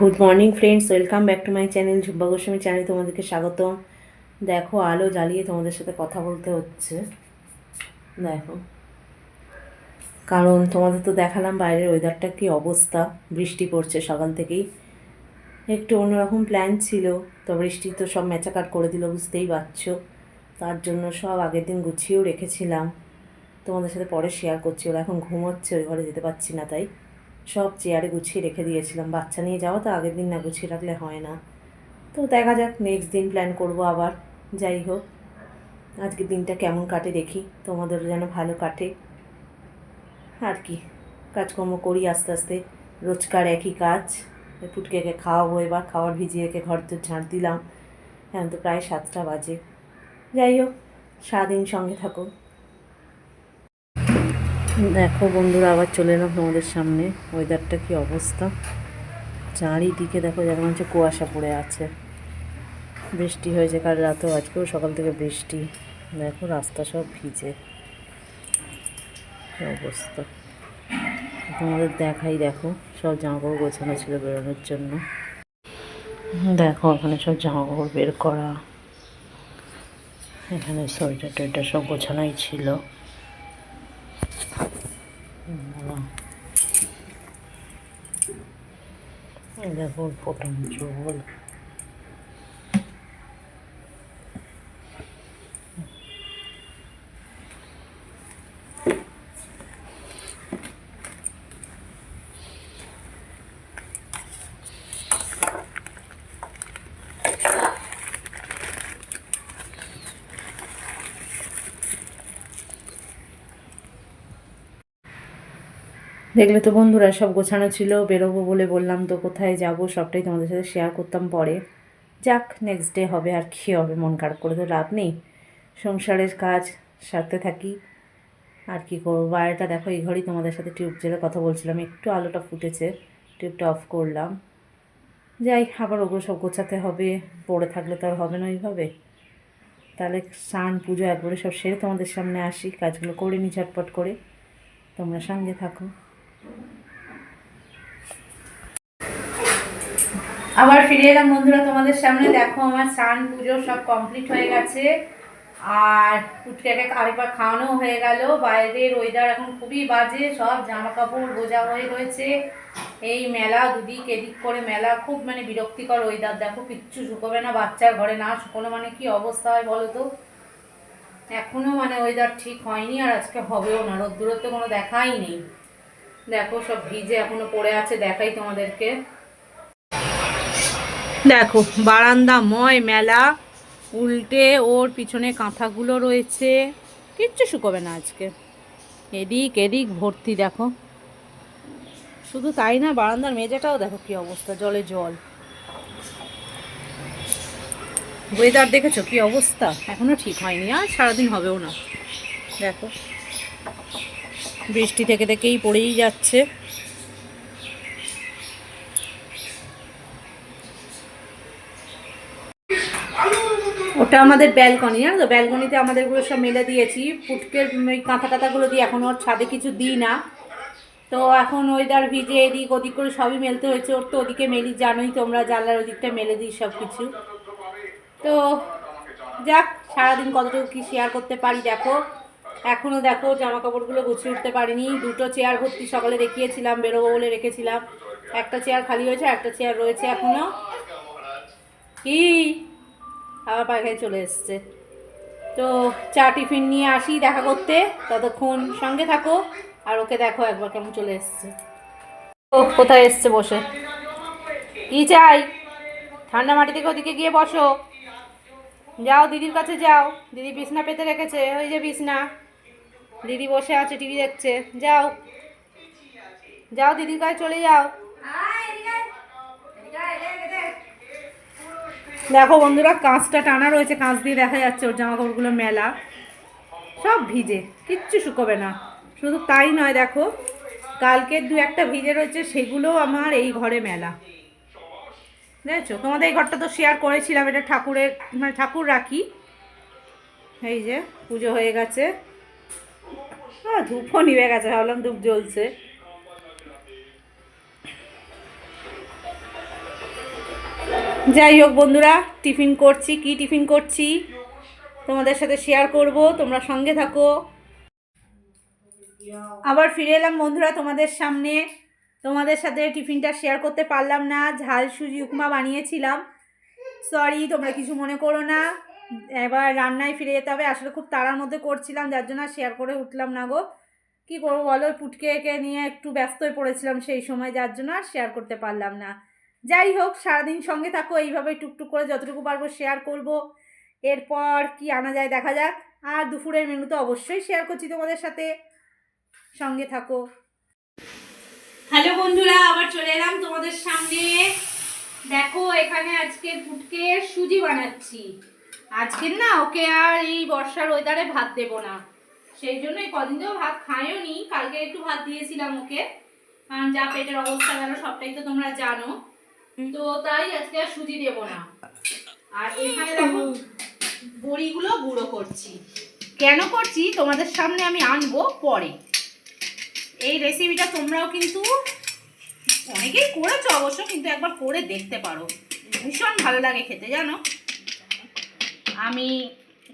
Good morning friends welcome back to my channel Jhubba Goswami channel তোমাদেরকে স্বাগতম। দেখো, আলো জ্বালিয়ে তোমাদের সাথে কথা বলতে হচ্ছে। দেখো। কারণ তোমাদের তো দেখালাম বাইরের ওয়েদারটা কি অবস্থা। বৃষ্টি পড়ছে সকাল থেকেই। একটু অন্যরকম প্ল্যান ছিল। তো বৃষ্টি তো সব মেচাকাট করে দিল, বুঝতেই পারছ। তার জন্য সব আগের দিন গুছিয়েও রেখেছিলাম। তোমাদের সাথে পরে শেয়ার করছি। ওরা এখন ঘুমোচ্ছে, ওই ঘরে যেতে পারছি না, তাই। সব চেয়ারে গুছিয়ে রেখে দিয়েছিলাম। বাচ্চা নিয়ে যাওয়া তো আগের দিন না, গুছিয়ে রাখলে হয় না। তো দেখা যাক নেক্সট দিন প্ল্যান করব আবার। যাই হোক, আজকের দিনটা কেমন কাটে দেখি। তোমাদের যেন ভালো কাটে। আর কি, কাজকর্ম করি আস্তে আস্তে। রোজকার একই কাজ। ফুটকেকে খাওয়াবো এবার, খাওয়ার ভিজিয়ে রেখে ঘর তো ঝাঁট দিলাম। এখন তো প্রায় সাতটা বাজে। যাই হোক, সারাদিন সঙ্গে থাকো। দেখো বন্ধুরা, আবার চলে এলাম তোমাদের সামনে। ওয়েদারটা কি অবস্থা? চারিদিকে দেখো যেমন হচ্ছে কুয়াশা পড়ে আছে। বৃষ্টি হয়েছে কাল রাতেও, আজকেও সকাল থেকে বৃষ্টি। দেখো রাস্তা সব ভিজে। অবস্থা? তোমাদের দেখাই দেখো, সব জামাকাপড় গোছানো ছিল বেরোনোর জন্য। দেখো ওখানে সব জামাকাপড় বের করা। এখানে সোয়েটার টোয়েটার সব গোছানোই ছিল। এই দেখো ফোটান জল দেখলে তো বন্ধুরা সব গোছানো ছিল, বেরোবো বলে বললাম তো কোথায় যাব, সবটাই তোমাদের সাথে শেয়ার করতাম পরে। যাক নেক্সট ডে হবে আর কী হবে, মন খারাপ করে তো লাভ নেই। সংসারের কাজ, সারতে থাকি। আর কি করব? বাইরেটা দেখো, এই ঘরেই তোমাদের সাথে টিউব জেলে কথা বলছিলাম, একটু আলোটা ফুটেছে টিউবটা অফ করলাম। যাই, আবার ওগুলো সব গোছাতে হবে, পড়ে থাকলে তো আর হবে না ওইভাবে। তাহলে স্নান, পুজো, একবারে সব সেরে তোমাদের সামনে আসি, কাজগুলো করে নি ঝটপট করে। তোমরা সঙ্গে থাকো। আবার ফিরে এলাম বন্ধুরা তোমাদের সামনে। দেখো আমার স্নান, পুজো সব কমপ্লিট হয়ে গেছে। আর পুটকাকে আরেকবার খাওয়ানো হয়ে গেল। বাইরের ওয়েদার এখন খুবই বাজে, সব জামা কাপড় বোঝা হয়ে রয়েছে। এই মেলা দুদিক, এদিক করে মেলা, খুব মানে বিরক্তিকর ওয়েদার দেখো কিচ্ছু শুকোবে না, বাচ্চার ঘরে না শুকোনো মানে কি অবস্থা হয় বলো তো? এখনও মানে ওয়েদার ঠিক হয়নি, আর আজকে হবেও না। রোদ্দুরের তো কোনো দেখাই নেই। দেখো, সব ভিজে এখনও পড়ে আছে, দেখাই তোমাদেরকে। দেখো বারান্দা ময় মেলা, উল্টে ওর পিছনে কাঁথাগুলো রয়েছে। কিচ্ছু শুকোবে না আজকে। এদিক এদিক ভর্তি, দেখো। শুধু তাই না, বারান্দার মেঝেটাও দেখো কি অবস্থা, জলে জল। ওয়েদার দেখেছ কি অবস্থা? এখনও ঠিক হয়নি, আর সারাদিন হবেও না। দেখো। বৃষ্টি থেকে থেকেই পড়েই যাচ্ছে। ওটা আমাদের ব্যালকনি জানো তো? ব্যালকনিতে আমাদেরগুলো সব মেলে দিয়েছি। ফুটকের ওই কাঁথা কাঁথাগুলো দিয়ে এখন ওর ছাদে কিছু দিই না। তো এখন ওয়েদার ভিজে এদিক ওদিক করে সবই মেলতে হয়েছে। ওর তো ওদিকে মেলি, জানোই তোমরা জানলার ওদিকটা মেলে দিই সব কিছু তো যাক, সারাদিন কতটুকু কি শেয়ার করতে পারি, দেখো। এখনও দেখো জামা কাপড়গুলো গুছিয়ে উঠতে পারিনি। দুটো চেয়ার ভর্তি সকালে দেখিয়েছিলাম, বেরোবো বলে রেখেছিলাম। একটা চেয়ার খালি হয়েছে একটা চেয়ার রয়েছে এখনও কি? আবার পাখায় চলে এসছে। তো চা টিফিন নিয়ে আসি দেখা করতে। ততক্ষণ সঙ্গে থাকো, আর ওকে দেখো একবার কেমন চলে এসছে। ও, কোথায় এসছে বসে? কি চাই? ঠান্ডা মাটি থেকে ওদিকে গিয়ে বসো? যাও, দিদির কাছে যাও। দিদি বিছনা পেতে রেখেছে। ওই যে বিছনা। দিদি বসে আছে, টিভি দেখছে। যাও। যাও, দিদির কাছে চলে যাও। দেখো বন্ধুরা, কাঁচটা টানা রয়েছে, কাঁচ দিয়ে দেখা যাচ্ছে ওর জামা কাপড়গুলো মেলা। সব ভিজে, কিচ্ছু শুকোবে না। শুধু তাই নয়, দেখো, কালকের দু একটা ভিজে রয়েছে সেগুলো আমার এই ঘরে মেলা। দেখেছ? তোমাদের এই ঘরটা তো শেয়ার করেছিলাম, এটা ঠাকুরের মানে ঠাকুর রাখি। এই যে, পুজো হয়ে গেছে। ধূপও নিভে গেছে, ভাবলাম ধূপ জ্বলছে। যাই হোক বন্ধুরা, টিফিন করছি, কি টিফিন করছি? তোমাদের সাথে শেয়ার করব, তোমরা সঙ্গে থাকো। আবার ফিরে এলাম বন্ধুরা তোমাদের সামনে। তোমাদের সাথে টিফিনটা শেয়ার করতে পারলাম না, ঝাল, সুজি, উপমা বানিয়েছিলাম। সরি তোমরা কিছু মনে করো না। এবার রান্নায় ফিরে যেতে হবে। আসলে খুব তাড়ার মধ্যে করছিলাম, যার জন্য শেয়ার করে উঠলাম না গো। কী করব বলো? পুটকে পুটকেকে নিয়ে একটু ব্যস্ত হয়ে পড়েছিলাম সেই সময়, যার জন্য আর শেয়ার করতে পারলাম না। যাই হোক, সারাদিন সঙ্গে থাকো এইভাবে টুকটুক করে যতটুকু পারব শেয়ার করব। এরপর কি আনা যায় দেখা যাক। আর দুপুরের মেনু তো অবশ্যই শেয়ার করছি তোমাদের সাথে। সঙ্গে থাকো। হ্যালো বন্ধুরা, আবার চলে এলাম তোমাদের সামনে। দেখো, এখানে আজকে পুটকে সুজি বানাচ্ছি। আজকের না ওকে আর এই বর্ষার ওয়েদারে ভাত দেবো না। সেই জন্য এই কদিন তো ভাত খায়ও নি কালকে একটু ভাত দিয়েছিলাম ওকে। কারণ যা পেটের অবস্থা গেল সবটাই তো তোমরা জানো। তো তাই আজকে আর সুজি দেবো না। আর এখানে দেখো বড়িগুলো গুঁড়ো করছি। কেন করছি? তোমাদের সামনে আমি আনব পরে। এই রেসিপিটা তোমরাও কিন্তু অনেকেই করেছ অবশ্য কিন্তু একবার করে দেখতে পারো। ভীষণ ভালো লাগে খেতে জানো? আমি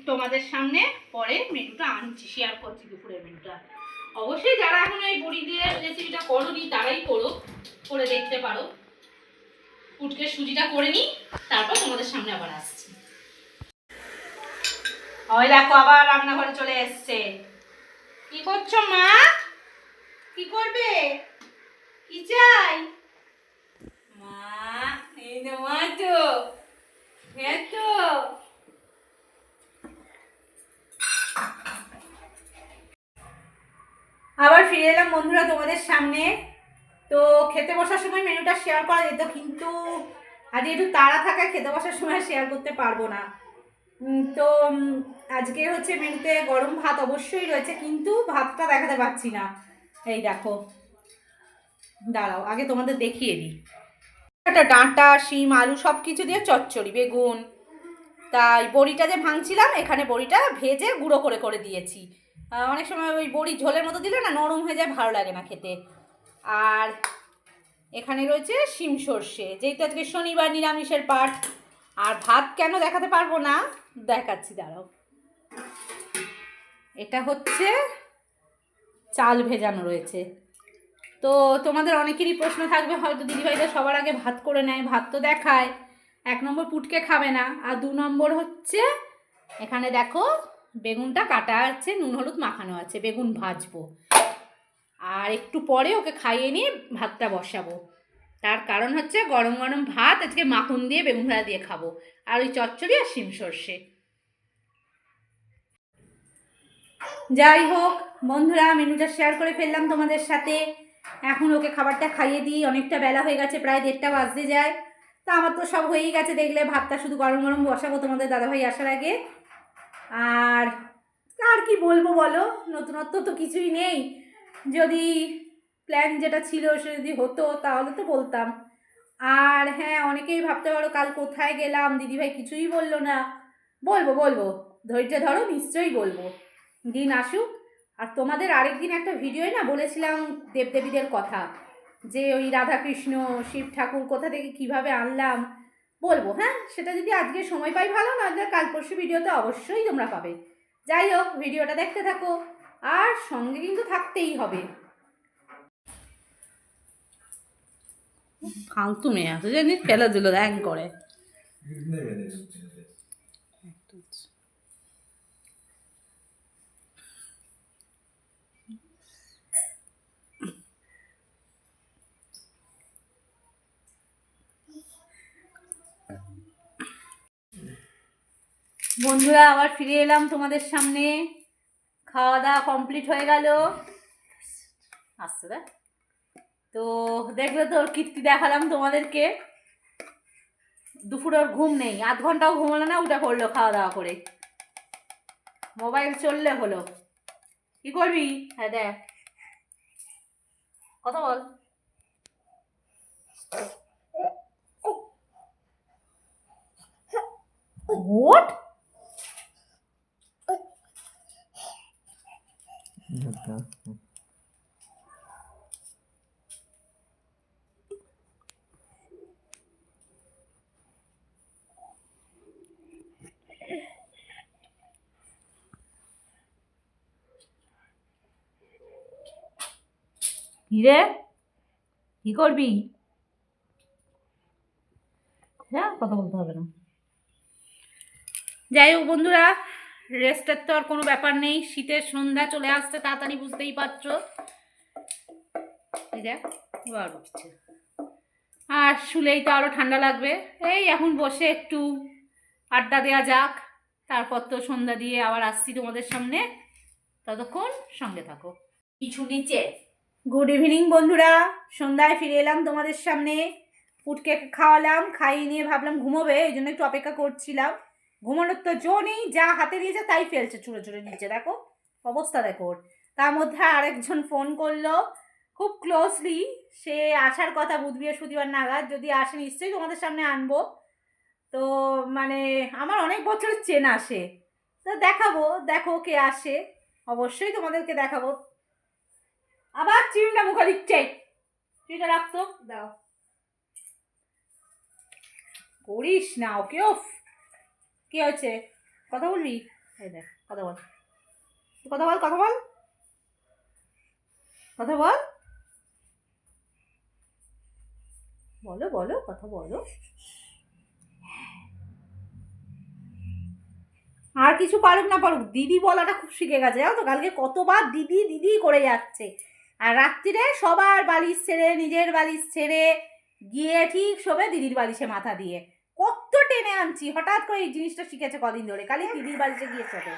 তোমাদের সামনে পরে মেনুটা আনছি শেয়ার করছি দুপুরের মেনুটা। অবশ্যই যারা এখন এই বড়ি দিয়ে রেসিপিটা করোনি, তারাই করো, করে দেখতে পারো। উটকে সুজিটা করে নিই, তারপর তোমাদের সামনে আবার আসছি। ওই দেখো আবার রান্নাঘরে চলে এসছে। কি করছ মা? কি করবে? কি চাই? মা, এই তো মা তো হ্যাঁ তো। আবার ফিরে এলাম বন্ধুরা তোমাদের সামনে। তো খেতে বসার সময় মেনুটা শেয়ার করা যেত, কিন্তু আজ একটু তাড়া থাকায় খেতে বসার সময় শেয়ার করতে পারব না। তো আজকে হচ্ছে মেনুতে গরম ভাত অবশ্যই রয়েছে, কিন্তু ভাতটা দেখাতে পারছি না। এই দেখো। দাঁড়াও, আগে তোমাদের দেখিয়ে দিই। একটা ডাঁটা, শিম, আলু সব কিছু দিয়ে চচ্চড়ি, বেগুন। তাই বড়িটা যে ভাঙছিলাম, এখানে বড়িটা ভেজে গুঁড়ো করে করে দিয়েছি। অনেক সময় ওই বড়ি ঝোলের মতো দিলে না নরম হয়ে যায়, ভালো লাগে না খেতে। আর এখানে রয়েছে শিম সর্ষে, যেহেতু আজকে শনিবার, নিরামিষের পাঠ, আর ভাত কেন দেখাতে পারব না? দেখাচ্ছি, দাঁড়াও। এটা হচ্ছে চাল ভেজানো রয়েছে। তো তোমাদের অনেকেরই প্রশ্ন থাকবে, হয়তো দিদিভাইরা সবার আগে ভাত করে নেয়, ভাত তো দেখায়, এক নম্বর পুটকে খাবে না, আর দু নম্বর হচ্ছে, এখানে দেখো বেগুনটা কাটা আছে, নুন, হলুদ মাখানো আছে, বেগুন ভাজবো। আর একটু পরে ওকে খাইয়ে নিয়ে ভাতটা বসাবো। তার কারণ হচ্ছে গরম গরম ভাত, আজকে মাখন দিয়ে বেগুন ভাজা দিয়ে খাব। আর ওই চচ্চড়ি আর শিম সর্ষে। যাই হোক, বন্ধুরা মেনুটা শেয়ার করে ফেললাম তোমাদের সাথে। এখন ওকে খাবারটা খাইয়ে দিই, অনেকটা বেলা হয়ে গেছে, প্রায় দেড়টা বাজতে যায়। তা আমার তো সব হয়েই গেছে, দেখলে ভাতটা শুধু গরম গরম বসাবো তোমাদের দাদাভাই আসার আগে। আর আর কি বলব বলো? নতুনত্ব তো কিছুই নেই। যদি প্ল্যান যেটা ছিল সে যদি হতো, তাহলে তো বলতাম। আর হ্যাঁ অনেকেই ভাবতে পারো কাল কোথায় গেলাম? দিদিভাই কিছুই বলল না। বলব বলব। ধৈর্য ধরো, নিশ্চয়ই বলব। দিন আসুক। আর তোমাদের আরেকদিন একটা ভিডিওয় না বলেছিলাম দেবদেবীদের কথা, যে ওই রাধাকৃষ্ণ, শিব ঠাকুর কোথা থেকে কীভাবে আনলাম? বলব হ্যাঁ? সেটা যদি আজকে সময় পাই ভালো, নাহলে কাল পরশু ভিডিওতে অবশ্যই তোমরা পাবে। যাই হোক, ভিডিওটা দেখতে থাকো, আর সঙ্গে কিন্তু থাকতেই হবে। ফালতু মেয়ে আছে, জানিস? খেলাধুলো দেখ করে বন্ধুরা, আবার ফিরে এলাম তোমাদের সামনে। খাওয়া দাওয়া কমপ্লিট হয়ে গেল। আসছে দেখ। তো দেখলে তো ওর কীর্তি দেখালাম তোমাদেরকে। দুপুর ওর ঘুম নেই। আধ ঘন্টাও ঘুমলো না, উঠে পড়ল খাওয়া দাওয়া করে। মোবাইল চললে হলো। কি করবি? হ্যাঁ দেখ। কথা বল। What? রে কি করবি হ্যাঁ কথা বলতে হবে না যাই হোক বন্ধুরা রেস্টের তো আর কোনো ব্যাপার নেই। শীতের সন্ধ্যা চলে আসছে, তাড়াতাড়ি বুঝতেই পারছ। দেখ, এবার উঠছে। আর শুলেই তো আরও ঠান্ডা লাগবে। এই এখন বসে একটু আড্ডা দেওয়া যাক। তারপর তো সন্ধ্যা দিয়ে আবার আসছি তোমাদের সামনে। ততক্ষণ সঙ্গে থাকো। কিছু নিচে। গুড ইভিনিং বন্ধুরা। সন্ধ্যায় ফিরে এলাম তোমাদের সামনে। পুটকে খাওয়ালাম, খাইয়ে নিয়ে ভাবলাম ঘুমোবে, এই জন্য একটু অপেক্ষা করছিলাম। ঘুমানোর তো জো নেই, যা হাতে দিয়েছে তাই ফেলছে চুড়ো চুড়ো নিচে, দেখো? অবস্থা দেখো ওর। তার মধ্যে আরেকজন ফোন করল। খুব ক্লোজলি সে আসার কথা বুধ বৃহস্পতিবার নাগাদ। যদি আসে নিশ্চয়ই তোমাদের সামনে আনব। তো মানে আমার অনেক বছরের চেনা সে তো দেখাবো, দেখো কে আসে। অবশ্যই তোমাদেরকে দেখাবো। আবার চিড়িটা মুখা দিচ্ছে। চিড়িটা রাখতো, দাও। করিস না ওকে ওফ কি হয়েছে? কথা বলবি? কথা বল। কথা বল কথা বল। কথা বল। বলো বলো, কথা বলো। আর কিছু পারুক না পারুক, দিদি বলাটা খুব শিখে গেছে, জানো তো? কালকে কতবার দিদি দিদি করে যাচ্ছে। আর রাত্রিরে সবার বালিশ ছেড়ে, নিজের বালিশ ছেড়ে গিয়ে ঠিক শোবে দিদির বালিশে মাথা দিয়ে। আনছি, হঠাৎ করে এই জিনিসটা শিখেছে কদিন ধরে। কালি দিদির বাড়িতে গিয়ে শোবে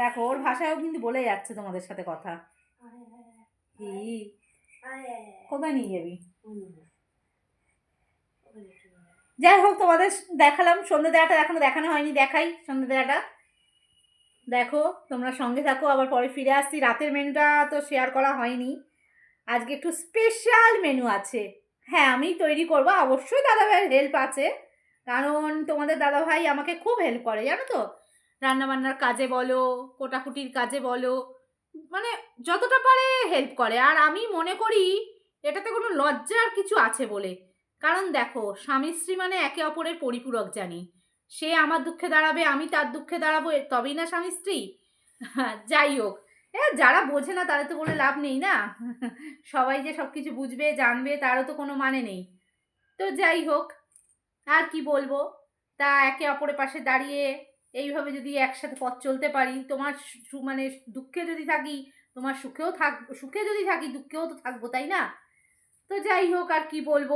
দেখো, ওর ভাষায়ও কিন্তু বলে যাচ্ছে তোমাদের সাথে কথা। কি? কোথায় নিয়ে যাবি? যাই হোক, তোমাদের দেখালাম। সন্ধ্যে দেওয়াটা এখনও দেখানো হয়নি, দেখাই সন্ধ্যে দেওয়াটা। দেখো, তোমরা সঙ্গে থাকো, আবার পরে ফিরে আসছি। রাতের মেনুটা তো শেয়ার করা হয়নি। আজকে একটু স্পেশাল মেনু আছে। হ্যাঁ আমি তৈরি করব। অবশ্যই দাদাভাইয়ের হেল্প আছে। কারণ তোমাদের দাদাভাই আমাকে খুব হেল্প করে, জানো তো? রান্নাবান্নার কাজে বলো, কোটাকুটির কাজে বলো মানে যতটা পারে হেল্প করে। আর আমি মনে করি এটাতে কোনো লজ্জার কিছু আছে বলে। কারণ দেখো, স্বামী স্ত্রী মানে একে অপরের পরিপূরক জানি। সে আমার দুঃখে দাঁড়াবে, আমি তার দুঃখে দাঁড়াবো তবেই না স্বামী স্ত্রী? যাই হোক। এ যারা বোঝে না তাদের তো কোনো লাভ নেই না? সবাই যে সব কিছু বুঝবে, জানবে, তারও তো কোনো মানে নেই। তো যাই হোক আর কি বলব? তা একে অপরের পাশে দাঁড়িয়ে এইভাবে যদি একসাথে পথ চলতে পারি, তোমার মানে দুঃখে যদি থাকি, তোমার সুখেও থাক, সুখে যদি থাকি, দুঃখেও তো থাকব, তাই না? তো যাই হোক, আর কি বলব?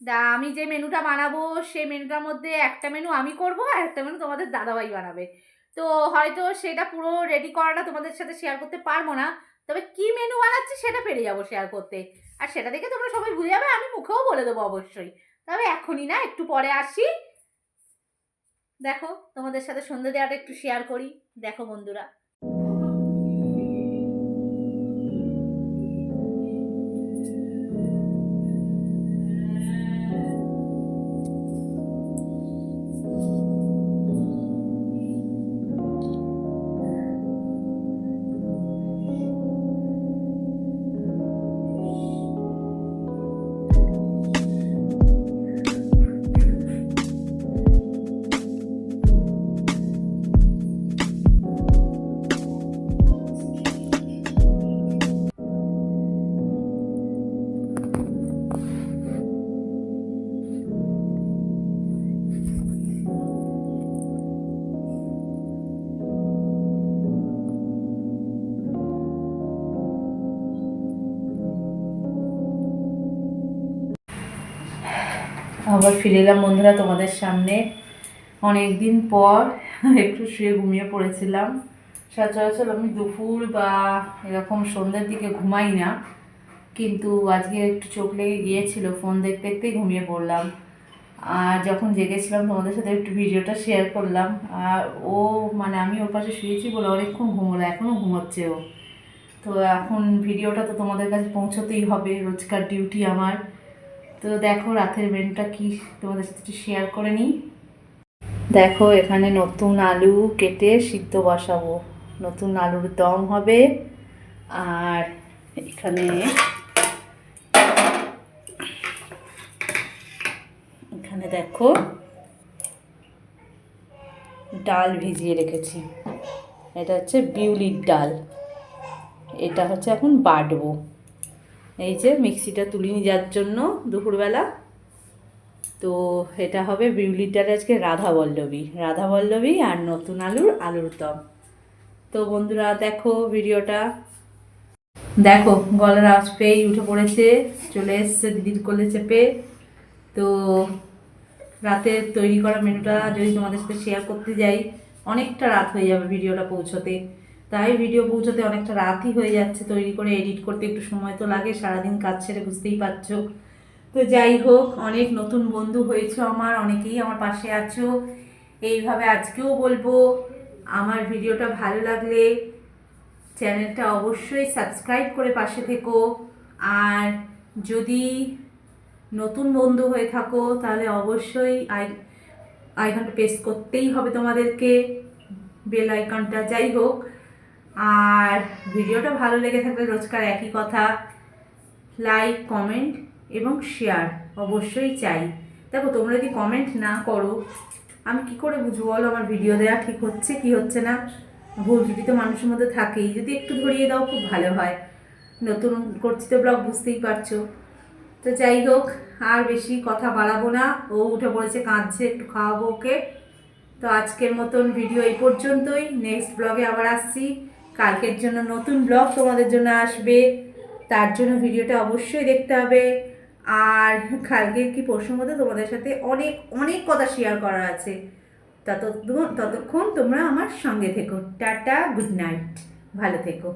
দা আমি যে মেনুটা বানাবো, সেই মেনুটার মধ্যে একটা মেনু আমি করব আর একটা মেনু তোমাদের দাদাভাই বানাবে। তো হয়তো সেটা পুরো রেডি করাটা তোমাদের সাথে শেয়ার করতে পারব না, তবে কি মেনু বানাচ্ছি সেটা পেরে যাব শেয়ার করতে। আর সেটা দেখে তোমরা সবাই বুঝে যাবে, আমি মুখেও বলে দেবো অবশ্যই। তবে এখনই না, একটু পরে আসি। দেখো, তোমাদের সাথে সন্ধ্যে দেওয়াটা একটু শেয়ার করি। দেখো বন্ধুরা। আবার ফিরে এলাম বন্ধুরা তোমাদের সামনে। অনেক দিন পর একটু শুয়ে ঘুমিয়ে পড়েছিলাম। সচরাচর আমি দুপুর বা এরকম সন্ধ্যের দিকে ঘুমাই না। কিন্তু আজকে একটু চোখ লেগে গিয়েছিল, ফোন দেখতে দেখতেই ঘুমিয়ে পড়লাম। আর যখন জেগেছিলাম তোমাদের সাথে একটু ভিডিওটা শেয়ার করলাম। আর ও মানে আমি ওর পাশে শুয়েছি বলে অনেকক্ষণ ঘুমোলো, এখনও ঘুমোচ্ছে ও। তো এখন ভিডিওটা তো তোমাদের কাছে পৌঁছতেই হবে, রোজকার ডিউটি আমার। তো দেখো রাতের মেনুটা কি তোমাদের সাথে একটু শেয়ার করে নিই। দেখো এখানে নতুন আলু কেটে সিদ্ধ বসাবো। নতুন আলুর দম হবে। আর এখানে এখানে দেখো ডাল ভিজিয়ে রেখেছি। এটা হচ্ছে বিউলির ডাল। এটা হচ্ছে এখন বাটবো। এই যে মিক্সিটা তুলে নিয়ে যাওয়ার জন্য দুপুরবেলা। তো এটা হবে বিউলিটার আজকে রাধা বল্লভী। রাধা বল্লভী আর নতুন আলুর আলুর দম। তো বন্ধুরা, দেখো ভিডিওটা। দেখো, গলার আওয়াজ পেয়েই উঠে পড়েছে, চলে এসছে, দিদির কোলে চেপে। তো রাতে তৈরি করা মেনুটা যদি তোমাদের সাথে শেয়ার করতে যাই, অনেকটা রাত হয়ে যাবে ভিডিওটা পৌঁছতে। তাই ভিডিও পৌঁছতে অনেকটা রাতই হয়ে যাচ্ছে। তৈরি করে এডিট করতে একটু সময় তো লাগে, সারাদিন কাজ ছেড়ে বুঝতেই পারছ। তো যাই হোক, অনেক নতুন বন্ধু হয়েছো আমার, অনেকেই আমার পাশে আছো। এইভাবে আজকেও বলব, আমার ভিডিওটা ভালো লাগলে চ্যানেলটা অবশ্যই সাবস্ক্রাইব করে পাশে থেকো। আর যদি নতুন বন্ধু হয়ে থাকো, তাহলে অবশ্যই আই, আইকনটা প্রেস করতেই হবে তোমাদেরকে বেল আইকনটা যাই হোক আর ভিডিওটা ভালো লেগে থাকলে রোজকার একই কথা। লাইক কমেন্ট এবং শেয়ার অবশ্যই চাই। দেখো, তোমরা যদি কমেন্ট না করো? আমি কি করে বুঝব বলো? আমার ভিডিও দেওয়া ঠিক হচ্ছে কি হচ্ছে না? ভুল ত্রুটি তো মানুষের মধ্যে থাকেই। যদি একটু ধরিয়ে দাও, খুব ভালো হয়। নতুন করছি তো ব্লগ, বুঝতেই পারছ। তো যাই হোক, আর বেশি কথা বাড়াবো না। ও উঠে পড়েছে, কাঁদছে, একটু খাওয়াবো ওকে। তো আজকের মতন ভিডিও এই পর্যন্তই। নেক্সট ব্লগে আবার আসছি। কালকের জন্য নতুন ব্লগ তোমাদের জন্য আসবে। তার জন্য ভিডিওটা অবশ্যই দেখতে হবে। আর কালকে কি মধ্যে তোমাদের সাথে অনেক অনেক কথা শেয়ার করা আছে। ততক্ষণ ততক্ষণ তোমরা আমার সঙ্গে থেকো। টাটা গুড নাইট ভালো থেকো।